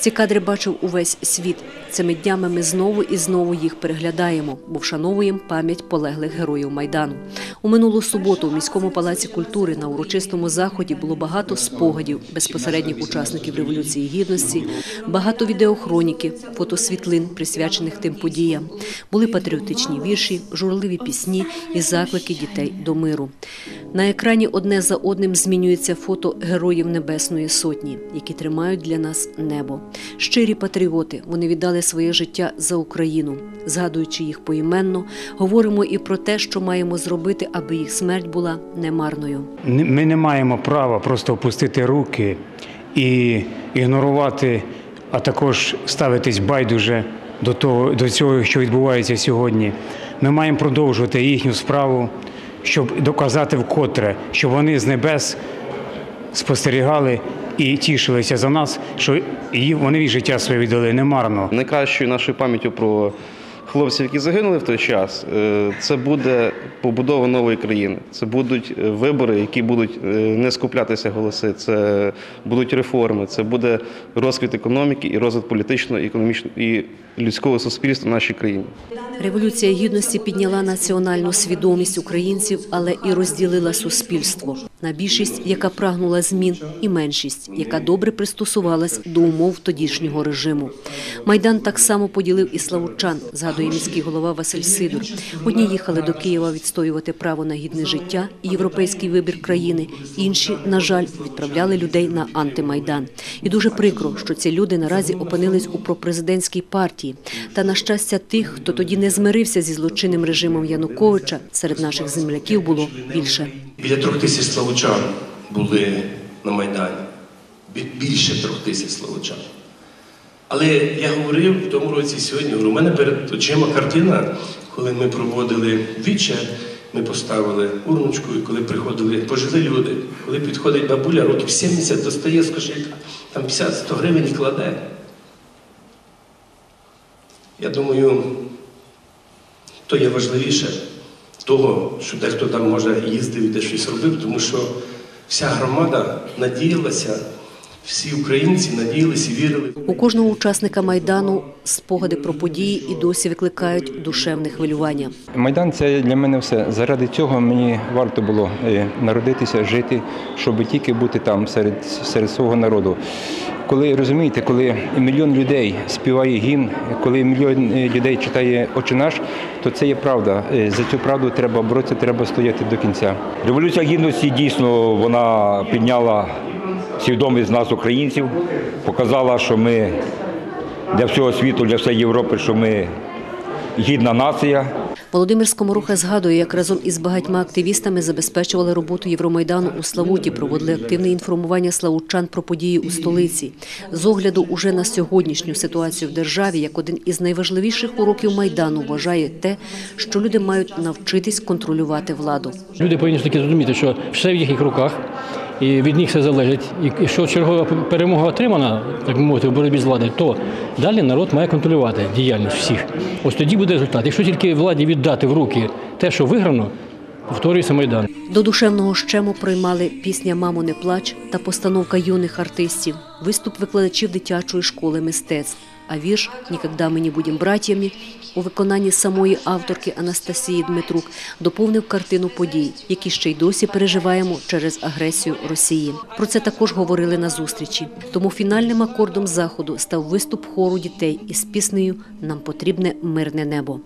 Ці кадри бачив увесь світ. Цими днями ми знову і знову їх переглядаємо, бо вшановуємо пам'ять полеглих героїв Майдану. У минулу суботу у міському палаці культури на урочистому заході було багато спогадів безпосередніх учасників революції гідності, багато відеохроніки, фотосвітлин, присвячених тим подіям. Були патріотичні вірші, журливі пісні і заклики дітей до миру. На екрані одне за одним змінюється фото героїв Небесної Сотні, які тримають для нас небо. Щирі патріоти, вони віддали своє життя за Україну. Згадуючи їх поіменно, говоримо і про те, що маємо зробити, аби їх смерть була немарною. Ми не маємо права просто опустити руки і ігнорувати, а також ставитись байдуже до того, до цього, що відбувається сьогодні. Ми маємо продовжувати їхню справу, щоб доказати вкотре, що вони з небес спостерігали і тішилися за нас, що і вони життя своє віддали немарно. Найкращою нашою пам'яттю про хлопців, які загинули в той час, е, це буде побудова нової країни. Це будуть е, вибори, які будуть е, не скуплятися голоси. Це будуть реформи, це буде розквіт економіки і розвиток політичного, економічного і людського суспільства в нашій країні. Революція гідності підняла національну свідомість українців, але і розділила суспільство на більшість, яка прагнула змін, і меншість, яка добре пристосувалась до умов тодішнього режиму. Майдан так само поділив і славучан, згадує міський голова Василь Сидор. Одні їхали до Києва відстоювати право на гідне життя і європейський вибір країни. Інші, на жаль, відправляли людей на антимайдан. І дуже прикро, що ці люди наразі опинились у пропрезидентській партії. Та на щастя тих, хто тоді не змирився зі злочинним режимом Януковича, серед наших земляків було більше. Біля трьох тисяч славучан були на Майдані. Більше трьох тисяч славучан. Але я говорив в тому році сьогодні, у мене перед очима картина, коли ми проводили віче, ми поставили урночку, і коли приходили пожили люди, коли підходить бабуля, років 70 достає з кошелька, там 50-100 гривень кладе. Я думаю, то є важливіше того, що дехто там може їздив і де щось робив, тому що вся громада надіялася, всі українці надіялися і вірили. У кожного учасника майдану спогади про події і досі викликають душевне хвилювання. Майдан це для мене все. Заради цього мені варто було е, народитися, жити, щоб тільки бути там серед, серед свого народу. Коли розумієте, коли мільйон людей співає гімн, коли мільйон е, людей читає «Отче наш», то це є правда. Е, За цю правду треба боротися, треба стояти до кінця. Революція гідності дійсно вона підняла свідомість нас, українців, показала, що ми для всього світу, для всієї Європи, що ми гідна нація. Володимир Скоморуха згадує, як разом із багатьма активістами забезпечували роботу Євромайдану у Славуті, проводили активне інформування славутчан про події у столиці. З огляду уже на сьогоднішню ситуацію в державі, як один із найважливіших уроків майдану, вважає те, що люди мають навчитись контролювати владу. Люди повинні таки зрозуміти, що все в їхніх руках, і від них все залежить. І якщо чергова перемога отримана, так мовити, в боротьбі з владою, то далі народ має контролювати діяльність всіх. Ось тоді буде результат. Якщо тільки владі віддати в руки те, що виграно, повторюється майдан. До душевного щему приймали пісня Мамо, не плач та постановка юних артистів, виступ викладачів дитячої школи мистецтв. А вірш «Нікогда ми не будемо братями» у виконанні самої авторки Анастасії Дмитрук доповнив картину подій, які ще й досі переживаємо через агресію Росії. Про це також говорили на зустрічі. Тому фінальним акордом заходу став виступ хору дітей із піснею Нам потрібне мирне небо.